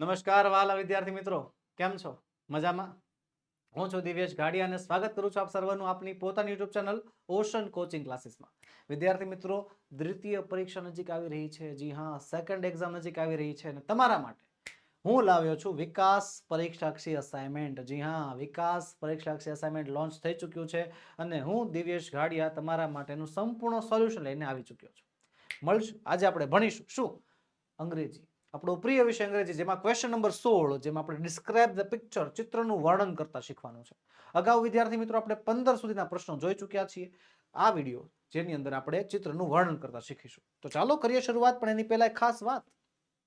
નમસ્કાર વાલા વિદ્યાર્થી મિત્રો. કેમ છો? મજામાં? હું છું દિવ્યેશ ગાડિયા અને સ્વાગત કરું છું આપ સર્વનું આપની પોતાની યુટ્યુબ ચેનલ ઓશન કોચિંગ ક્લાસીસમાં વિદ્યાર્થી મિત્રો, દ્વિતીય પરીક્ષા નજીક આવી રહી છે. જી હા સેકન્ડ એક્ઝામ નજીક આવી રહી છે અને તમારા માટે હું લાવ્યો છું વિકાસ પરીક્ષાક્ષી અસાઇનમેન્ટ જી હા, વિકાસ પરીક્ષાક્ષી અસાઇનમેન્ટ લોન્ચ થઈ ચૂક્યું છે અને હું દિવ્યેશ ગાડિયા તમારા માટેનું સંપૂર્ણ સોલ્યુશન લઈને આવી ચૂક્યો છું. મળશું. આજે આપણે ભણીશું. શું? અંગ્રેજી. આપણો પ્રિય વિષય અંગ્રેજી, જેમાં ક્વેશ્ચન નંબર સોળ, જેમાં આપણે ડિસ્ક્રાઇબ ધ પિક્ચર ચિત્રનું વર્ણન કરતા શીખવાનું છે. અગાઉ વિદ્યાર્થી મિત્રો, આપણે પંદર સુધીના પ્રશ્નો જોઈ ચૂક્યા છીએ. આ વીડિયો જેની અંદર આપણે ચિત્રનું વર્ણન કરતા શીખીશું. તો ચાલો કરીએ શરૂઆત, પણ એની પહેલા ખાસ વાત.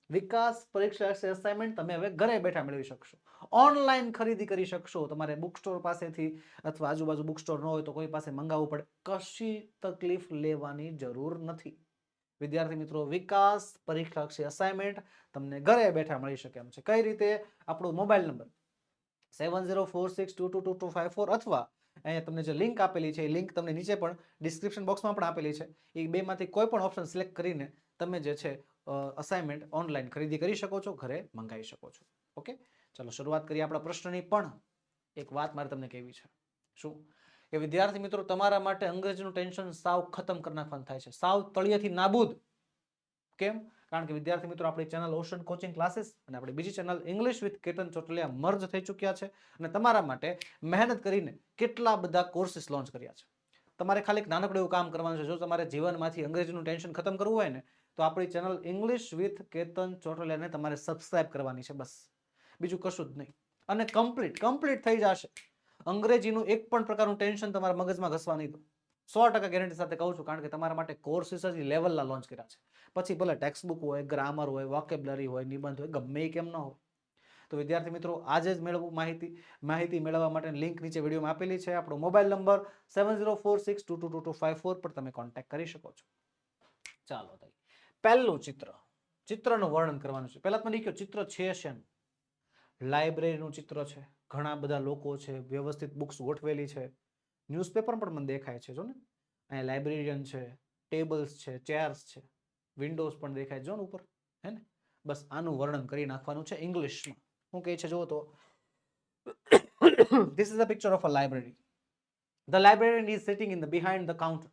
વિકાસ, પરીક્ષા અસાઇનમેન્ટ તમે હવે ઘરે બેઠા મેળવી શકશો. ઓનલાઈન ખરીદી કરી શકશો. તમારે બુક સ્ટોર પાસેથી અથવા આજુબાજુ બુક સ્ટોર ન હોય તો કોઈ પાસે મંગાવવું પડે. કશી તકલીફ લેવાની જરૂર નથી. વિદ્યાર્થી મિત્રો, વિકાસ પરીક્ષાક્ષી અસાઇનમેન્ટ તમને ઘરે બેઠા મળી શકે એમ છે. કઈ રીતે? આપણો mobile number seven zero four six two two two two five four અથવા અહીંયા તમને જે લિંક આપેલી છે, એ લિંક તમને નીચે પણ ડિસ્ક્રિપ્શન બોક્સમાં પણ આપેલી છે. એ બેમાંથી કોઈ પણ ઓપ્શન સિલેક્ટ કરીને તમે જે છે અસાઇનમેન્ટ ઓનલાઈન ખરીદી કરી શકો છો, ઘરે મંગાવી શકો છો. ઓકે ચાલો, શરૂઆત કરીએ આપણા પ્રશ્નની. પણ એક વાત મારે તમને કહેવી છે. શું? કે વિદ્યાર્થી મિત્રો, તમારા માટે અંગ્રેજીનું ટેન્શન સાવ ખતમ કરી નાખવાનું થાય છે. સાવ તળિયેથી નાબૂદ. કેમ? કારણ કે વિદ્યાર્થી મિત્રો, આપણી ચેનલ ઓશન કોચિંગ ક્લાસીસ અને આપણી બીજી channel English with Ketan Chotaliya merge થઈ ચૂક્યા છે અને તમારા માટે મહેનત કરીને કેટલા બધા કોર્સિસ લોન્ચ કર્યા છે. તમારે ખાલી નાનકડું એવું કામ કરવાનું છે. જો તમારે જીવનમાંથી અંગ્રેજીનું ટેન્શન ખતમ કરવું હોય ને, તો આપણી ચેનલ ઇંગ્લિશ વિથ કેતન ચોટલિયાને તમારે સબસ્ક્રાઇબ કરવાની છે બસ. બીજું કશું જ નહીં. અને કમ્પ્લીટ કમ્પ્લીટ થઈ જશે. અંગ્રેજીનું એક પણ પ્રકારનું ટેન્શન તમારા મગજમાં ઘસવા નહીં દો. સો ટકા ગેરંટી સાથે કહું છું, કારણ કે તમારા માટે કોર્સિસ જ લેવલના લોન્ચ કર્યા છે. પછી ભલે ટેક્સ્ટ બુક હોય ગ્રામર હોય વોકેબ્લરી હોય, નિબંધ હોય, ગમે કેમ ન હોય. તો વિદ્યાર્થી મિત્રો, આજે જ મેળવવું માહિતી માહિતી મેળવવા માટે લિંક નીચે વિડીયોમાં આપેલી છે. આપણો mobile number seven zero four six two two two two five four પર તમે કોન્ટેક્ટ કરી શકો છો. ચાલો પહેલું ચિત્ર. ચિત્રનું વર્ણન કરવાનું છે. પહેલાં તમે કહ્યું ચિત્ર છે શેનું? લાઇબ્રેરીનું ચિત્ર છે. ઘણા બધા લોકો છે વ્યવસ્થિત બુક્સ ગોઠવેલી છે ન્યૂઝપેપર પણ મને દેખાય છે જો ને અહીંયા લાઇબ્રેરિયન છે ટેબલ્સ છે ચેર્સ છે વિન્ડોઝ પણ દેખાય જો ને ઉપર હે ને બસ આનું વર્ણન કરી નાખવાનું છે ઇંગ્લિશમાં શું કહે છે જુઓ તો this is a picture of a library the librarian is sitting in the behind the counter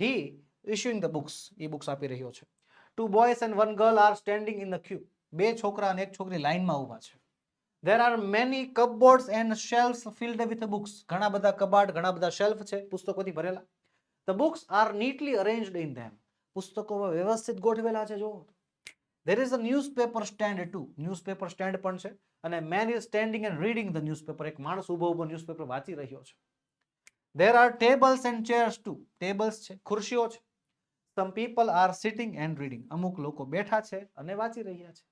he issuing the books A books આપી રહ્યો છે two boys and one girl are standing in the queue બે છોકરા અને એક છોકરી લાઈનમાં ઊભા છે there are many cupboards and shelves filled with books ઘણા બધા કબાટ ઘણા બધા શેલ્ફ છે પુસ્તકોથી ભરેલા the books are neatly arranged in them પુસ્તકો વ્યવસ્થિત ગોઠવેલા છે જો there is a newspaper stand too newspaper stand પણ છે અને man is standing and reading the newspaper એક માણસ ઊભો ઊભો ન્યૂઝપેપર વાંચી રહ્યો છે there are tables and chairs too tables છે ખુરશીઓ છે some people are sitting and reading અમુક લોકો બેઠા છે અને વાંચી રહ્યા છે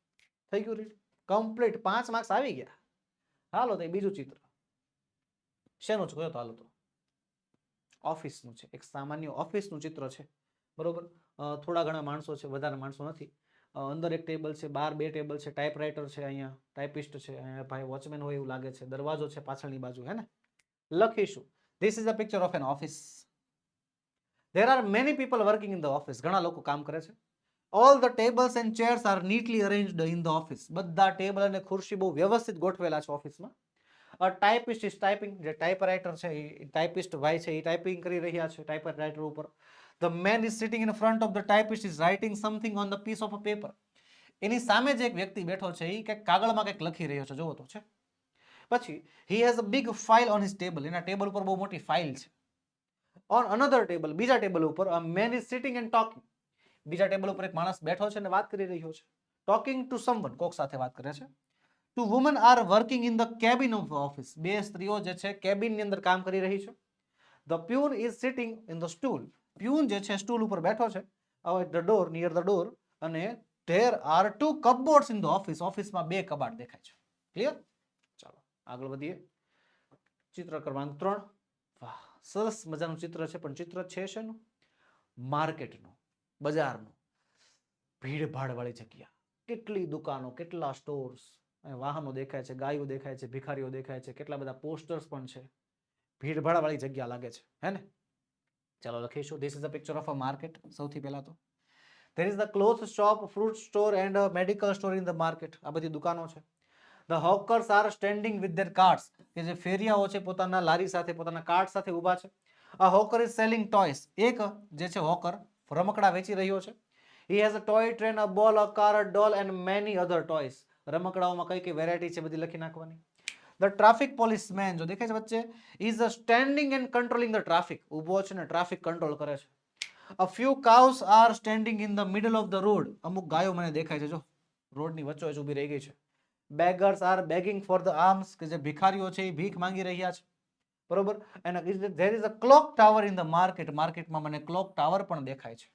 થઈ ગયું રીડ કમ્પ્લીટ પાંચ માર્ક્સ આવી ગયા. હાલો તો બીજું ચિત્ર. શેનું છે? કયો તો હાલો તો. ઓફિસનું છે. એક સામાન્ય ઓફિસનું ચિત્ર છે. બરોબર? થોડા ઘણા માણસો છે, વધારે માણસો નથી. અંદર એક ટેબલ છે, બાર બે ટેબલ છે ટાઈપરાઇટર છે અહીંયા ટાઈપિસ્ટ છે, અહીંયા ભાઈ વોચમેન હોય એવું લાગે છે, દરવાજો છે પાછળની બાજુ, હે ને? લખીશું. This is a picture of an office there are many people working in the office ઘણા લોકો કામ કરે છે. All the tables and chairs are neatly arranged in the office બધા ટેબલ અને ખુરશી બહુ વ્યવસ્થિત ગોઠવેલા છે ઓફિસમાં. અ ટાઈપિસ્ટ ઇઝ ટાઈપિંગ જે ટાઈપરાઇટર છે, એ ટાઈપિસ્ટ ભાઈ છે, એ ટાઈપિંગ કરી રહ્યા છે ટાઈપરાઇટર ઉપર. The man is sitting in front of the typist is writing something on the piece of a paper એની સામે જે એક વ્યક્તિ બેઠો છે, એ કંઈક કાગળમાં કંઈક લખી રહ્યો છે જોવો તો છે. પછી he has a big file on his table એના ટેબલ ઉપર બહુ મોટી ફાઇલ છે. ઓન અનધર ટેબલ બીજા ટેબલ ઉપર a man is sitting and talking બીજા ટેબલ ઉપર એક માણસ બેઠો છે અને વાત કરી રહ્યો છે. ટોકિંગ ટુ સમવન કોક સાથે વાત કરે છે. Two woman are working in the cabin of office બે સ્ત્રીઓ જે છે કેબિનની અંદર કામ કરી રહી છે. The peon is sitting in the stool peon જે છે સ્ટૂલ ઉપર બેઠો છે. The door near the door અને there are two cupboards in the office ઓફિસમાં બે કબાટ દેખાય છે. ક્લિયર ચાલો, આગળ વધીએ. ચિત્ર ક્રમાંક ત્રણ. વાહ, સરસ મજાનું ચિત્ર છે, પણ ચિત્ર છે શેનું? માર્કેટનું બજારનું. ભીડભાડવાળી જગ્યા. કેટલી દુકાનો, કેટલા સ્ટોર્સ વાહનો દેખાય છે, ગાયો દેખાય છે, ભિખારીઓ દેખાય છે, કેટલા બધા પોસ્ટર્સ પણ છે. ભીડભાડવાળી જગ્યા લાગે છે. હે ને? ચાલો લખીશું. This is a picture of a market સૌથી પહેલાં તો. There is the cloth shop fruit store and medical store in the market આ બધી દુકાનો છે. The hawkers are standing with their carts કે જે ફેરિયાઓ છે, પોતાના લારી સાથે, પોતાના કાર્ટ સાથે ઊભા છે. A hawker is selling toys એક જે છે હોકર રમકડા વેચી રહ્યો છે. He has a toy train a ball a car a doll and many other toys. રમકડાઓમાં કઈ કઈ વેરાયટી છે બધી લખી નાખવાની? ધ ટ્રાફિક પોલીસમેન જો દેખાય છે વચ્ચે is standing and controlling the traffic ઊભો છે ને ટ્રાફિક કંટ્રોલ કરે છે. A few cows are standing in the middle of the road અમુક ગાયો મને દેખાય છે, જો. રોડની વચ્ચે વચ્ચે ઊભી રહી ગઈ છે. Beggars are begging for the alms કે જે ભિખારીઓ છે એ ભીખ માંગી રહ્યા છે. બરોબર? એના there is a clock tower in the market માર્કેટમાં મને ક્લોક ટાવર પણ દેખાય છે.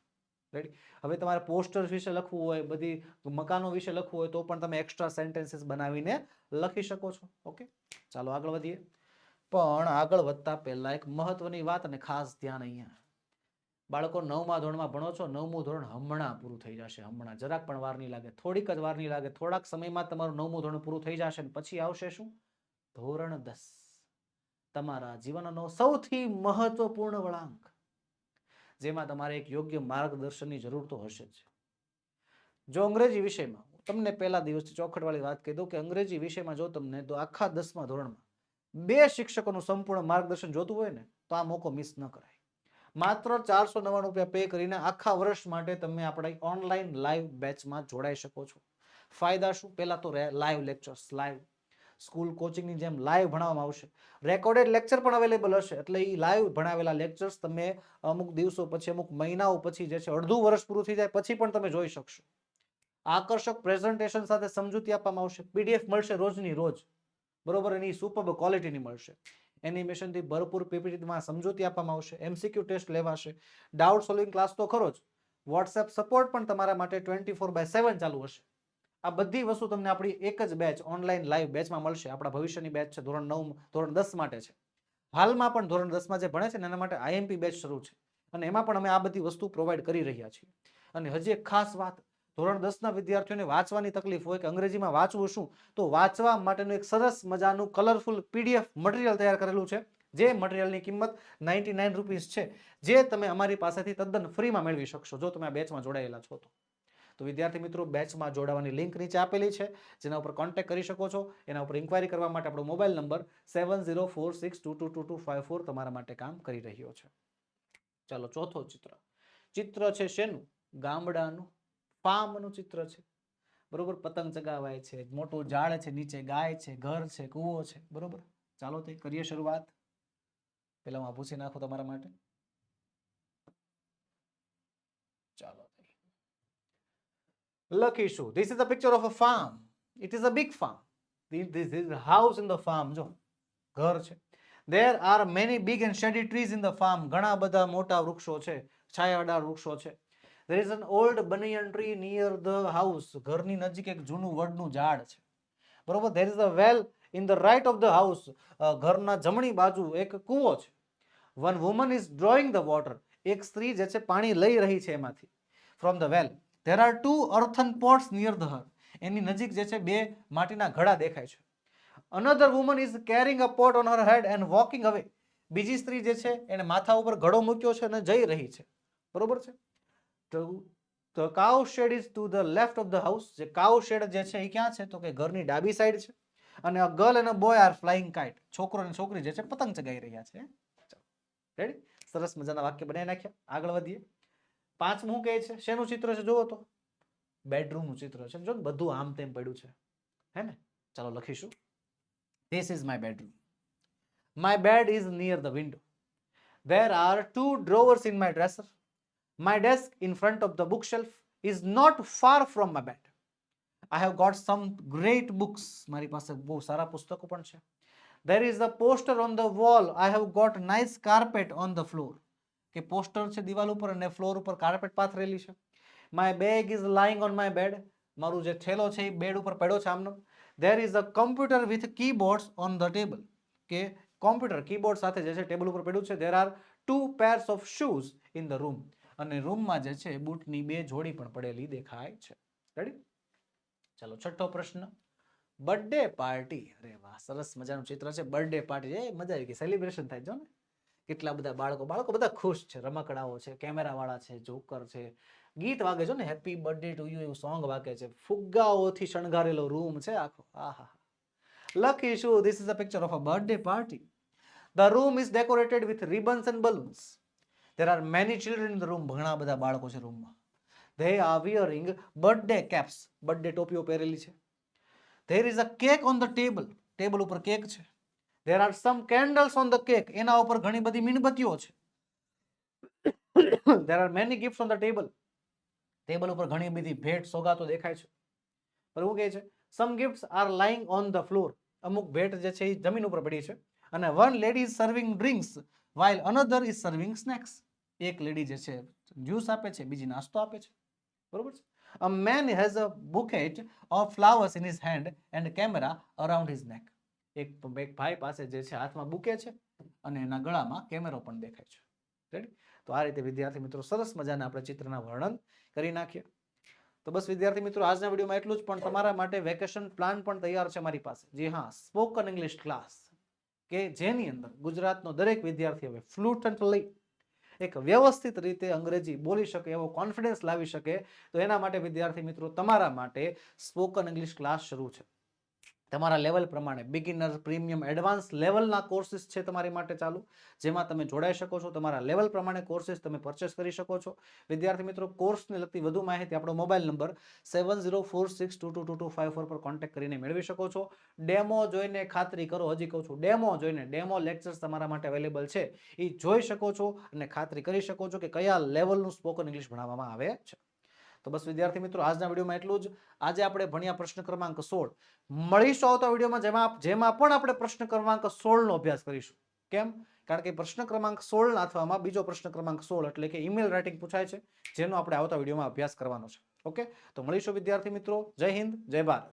રેડી હવે તમારે પોસ્ટર વિશે લખવું હોય, બધી મકાનો વિશે લખવું હોય, તો પણ તમે એક્સ્ટ્રા સેન્ટેન્સીસ બનાવીને લખી શકો છો. ઓકે ચાલો આગળ વધીએ. પણ આગળ વધતા પહેલા એક મહત્વની વાત અને ખાસ ધ્યાન અહીંયા. બાળકો નવમા ધોરણમાં ભણો છો, નવમું ધોરણ હમણાં પૂરું થઈ જશે, હમણાં. જરાક પણ વાર નહીં લાગે, થોડીક જ વાર નહીં લાગે, થોડાક સમયમાં તમારું નવમું ધોરણ પૂરું થઈ જશે પછી આવશે શું? ધોરણ દસ. તમારા જીવનનો સૌથી મહત્વપૂર્ણ વળાંક, જેમાં તમારે એક યોગ્ય માર્ગદર્શનની જરૂર તો હશે જ. જો અંગ્રેજી વિષયમાં તમને પહેલા દિવસથી ચોખટવાળી વાત કહી દઉં કે અંગ્રેજી વિષયમાં જો તમને તો આખા દસમા ધોરણમાં બે શિક્ષકોનું સંપૂર્ણ માર્ગદર્શન જોતું હોય ને, તો આ મોકો મિસ ન કરાય. માત્ર ચારસો નવ્વાણું રૂપિયા પે કરીને આખા વર્ષ માટે તમે આપણા ઓનલાઈન લાઈવ બેચમાં જોડાઈ શકો છો. ફાયદા શું? પહેલા તો લાઈવ લેક્ચર્સ લાઈવ સ્કૂલ કોચિંગની જેમ લાઈવ ભણાવવામાં આવશે. રેકોર્ડેડ લેક્ચર પણ અવેલેબલ હશે. એટલે એ લાઈવ ભણાવેલા લેક્ચર્સ તમે અમુક દિવસો પછી, અમુક મહિનાઓ પછી જે છે, અડધું વર્ષ પૂરું થઈ જાય પછી પણ તમે જોઈ શકશો. આકર્ષક પ્રેઝન્ટેશન સાથે સમજૂતી આપવામાં આવશે. પીડીએફ મળશે રોજની રોજ. બરોબર? એની સુપર ક્વોલિટીની મળશે. એનિમેશનથી ભરપૂર પીપીટીમાં સમજૂતી આપવામાં આવશે. એમસીક્યુ ટેસ્ટ લેવાશે. ડાઉટ સોલ્વિંગ ક્લાસ તો ખરો જ. વોટ્સએપ સપોર્ટ પણ તમારા માટે ટ્વેન્ટી ફોર બાય સેવન ચાલુ હશે. આ બધી વસ્તુ તમને આપણી એક જ બેચ ઓનલાઈન લાઈવ બેચમાં મળશે. આપણા ભવિષ્યની બેચ છે, ધોરણ નવ, ધોરણ દસ માટે છે. હાલમાં પણ ધોરણ દસમાં જે ભણે છે એના માટે આઈએમપી બેચ શરૂ છે. અને એમાં પણ અમે આ બધી વસ્તુ પ્રોવાઈડ કરી રહ્યા છીએ. અને હજી એક ખાસ વાત, ધોરણ દસના વિદ્યાર્થીઓને વાંચવાની તકલીફ હોય કે અંગ્રેજીમાં વાંચવું શું, તો વાંચવા માટેનું એક સરસ મજાનું કલરફુલ પીડીએફ મટીરિયલ તૈયાર કરેલું છે. જે મટીરિયલની કિંમત નાઇન્ટી નાઇન રૂપીઝ છે. જે તમે અમારી પાસેથી તદ્દન ફ્રીમાં મેળવી શકશો, જો તમે આ બેચમાં જોડાયેલા છો તો. તો વિદ્યાર્થી મિત્રો બેચમાં જોડાવાની લિંક નીચે આપેલી છે. જેના ઉપર કોન્ટેક્ટ કરી શકો છો. એના ઉપર ઇન્ક્વાયરી કરવા માટે આપણો mobile number seven zero four six two two two two five four તમારા માટે કામ કરી રહ્યો છે. ચાલો, ચોથો ચિત્ર. ચિત્ર છે શેનું? ગામડાનું. ફાર્મનું ચિત્ર છે. બરોબર? પતંગ ચગાવાય છે, મોટું ઝાડ છે, નીચે ગાય છે, ઘર છે, કૂવો છે. બરોબર? ચાલો, તે કરીએ શરૂઆત. પેલા હું આ પૂછી નાખું તમારા માટે. ચાલો. લખીશું this is a picture of a farm it is a big farm this is house in the farm જો ઘર છે there are many big and shady trees in the farm ઘણા બધા મોટા વૃક્ષો છે છાયાદાર વૃક્ષો છે there is an old banyan tree near the house ઘરની નજીક એક જૂનું વડનું ઝાડ છે બરોબર? There is a well in the right of the house ઘરના જમણી બાજુ એક કૂવો છે one woman is drawing the water એક સ્ત્રી જે છે પાણી લઈ રહી છે એમાંથી. From the well there are two earthen pots near the her એની નજીક જે છે, બે માટીના ઘડા દેખાય છે. Another woman is carrying a pot on her head and walking away બીજી સ્ત્રી જે છે, એને માથા ઉપર ઘડો મૂક્યો છે અને જઈ રહી છે. બરોબર છે? તો તો cow shed is to the left of the house જે કાઉ શેડ જે છે, એ ક્યાં છે? તો કે ઘરની ડાબી સાઈડ છે. અને a girl and a boy are flying kite છોકરો અને છોકરી જે છે, પતંગ ચગાઈ રહ્યા છે. રેડી સરસ મજાના વાક્ય બનાવી નાખ્યા. આગળ વધીએ. પાંચમું કહે છે શેનું ચિત્ર છે જુઓ તો બેડરૂમનું ચિત્ર છે જો ને બધું આમ તેમ પડ્યું છે હે ને ચાલો લખીશું this is my bedroom my bed is near the window there are two drawers in my dresser my desk in front of the bookshelf is not far from my bed i have got some great books મારી પાસે બહુ સારા પુસ્તકો પણ છે there is a poster on the wall i have got nice carpet on the floor કે poster છે દિવાલ ઉપર અને ફ્લોર ઉપર કાર્પેટ પાથરેલી છે. My bag is lying on my bed મારું જે થેલો છે એ બેડ ઉપર પડ્યો છે આમનો. There is a computer with keyboards on the table કે કોમ્પ્યુટર કીબોર્ડ સાથે જે છે ટેબલ ઉપર પડ્યું છે. There are two pairs of shoes in the room અને રૂમમાં જે છે બૂટની બે જોડી પણ પડેલી દેખાય છે. રેડી ચાલો, છઠ્ઠો પ્રશ્ન. બર્થડે પાર્ટી અરે વાહ, સરસ મજાનું ચિત્ર છે. બર્થડે પાર્ટી એ મજા આવી ગઈ. સેલિબ્રેશન થાય જો ને. કેટલા બધા બાળકો બાળકો બધા ખુશ છે, રમકડાઓ છે, કેમેરાવાળા છે, જોકર છે. ગીત વાગે છે ને હેપી બર્થડે ટુ યુ એવું સોંગ વાગે છે. ફુગ્ગાઓથી શણગારેલો રૂમ છે આખો. આહા લખીશું this is a picture of a birthday party the room is decorated with ribbons and balloons there are many children the room ઘણા બધા બાળકો છે રૂમમાં they are wearing birthday caps birthday ટોપીઓ પહેરેલી છે. There is a cake on the table table ઉપર cake છે. There are some candles on the cake એના ઉપર ઘણી બધી મીણબત્તીઓ છે. There are many gifts on the table table ઉપર ઘણી બધી ભેટ, સોગાતો દેખાય છે. એવું કહે છે some gifts are lying on the floor અમુક ભેટ જે છે એ જમીન ઉપર પડી છે. અને one lady is serving drinks while another is serving snacks એક લેડી જે છે જ્યુસ આપે છે, બીજી નાસ્તો આપે છે. બરોબર છે? A man has a bouquet of flowers in his hand and camera around his neck એક એક ભાઈ પાસે જે છે, હાથમાં બુકે છે અને એના ગળામાં કેમેરો પણ દેખાય છે. રેડી તો આ રીતે વિદ્યાર્થી મિત્રો સરસ મજાના આપણે ચિત્રના વર્ણન કરી નાખીએ. તો બસ વિદ્યાર્થી મિત્રો, આજના વિડીયોમાં એટલું જ, પણ તમારા માટે વેકેશન પ્લાન પણ તૈયાર છે મારી પાસે. જે હા, સ્પોકન ઇંગ્લિશ ક્લાસ, કે જેની અંદર ગુજરાતનો દરેક વિદ્યાર્થી હવે ફ્લુટન્ટ લઈ એક વ્યવસ્થિત રીતે અંગ્રેજી બોલી શકે, એવો કોન્ફિડન્સ લાવી શકે. તો એના માટે વિદ્યાર્થી મિત્રો, તમારા માટે સ્પોકન ઇંગ્લિશ ક્લાસ શરૂ છે. તમારા લેવલ પ્રમાણે બિગિનર પ્રીમિયમ એડવાન્સ લેવલના કોર્સિસ છે તમારી માટે ચાલુ. જેમાં તમે જોડાઈ શકો છો, તમારા લેવલ પ્રમાણે કોર્સિસ તમે પરચેસ કરી શકો છો. વિદ્યાર્થી મિત્રો કોર્સને લગતી વધુ માહિતી આપણો mobile number seven zero four six two two two two five four પર કોન્ટેક્ટ કરીને મેળવી શકો છો. ડેમો જોઈને ખાતરી કરો. હજી કહું છું ડેમો જોઈને ડેમો લેક્ચર્સ તમારા માટે અવેલેબલ છે. એ જોઈ શકો છો અને ખાતરી કરી શકો છો કે કયા લેવલનું સ્પોકન ઇંગ્લિશ ભણાવવામાં આવે છે. તો બસ વિદ્યાર્થી મિત્રો, આજના વિડીયોમાં એટલું જ. આજે આપણે ભણ્યા પ્રશ્ન ક્રમાંક સોળ. મળીશું આવતા વિડીયોમાં જેમાં જેમાં પણ આપણે પ્રશ્ન ક્રમાંક સોળનો અભ્યાસ કરીશું. કેમ? કારણ કે પ્રશ્ન ક્રમાંક સોળ નાથવામાં બીજો પ્રશ્ન ક્રમાંક સોળ એટલે કે ઈમેલ રાઇટિંગ પૂછાય છે, જેનો આપણે આવતા વિડીયોમાં અભ્યાસ કરવાનો છે. ઓકે? તો મળીશું વિદ્યાર્થી મિત્રો. જય હિન્દ, જય ભારત.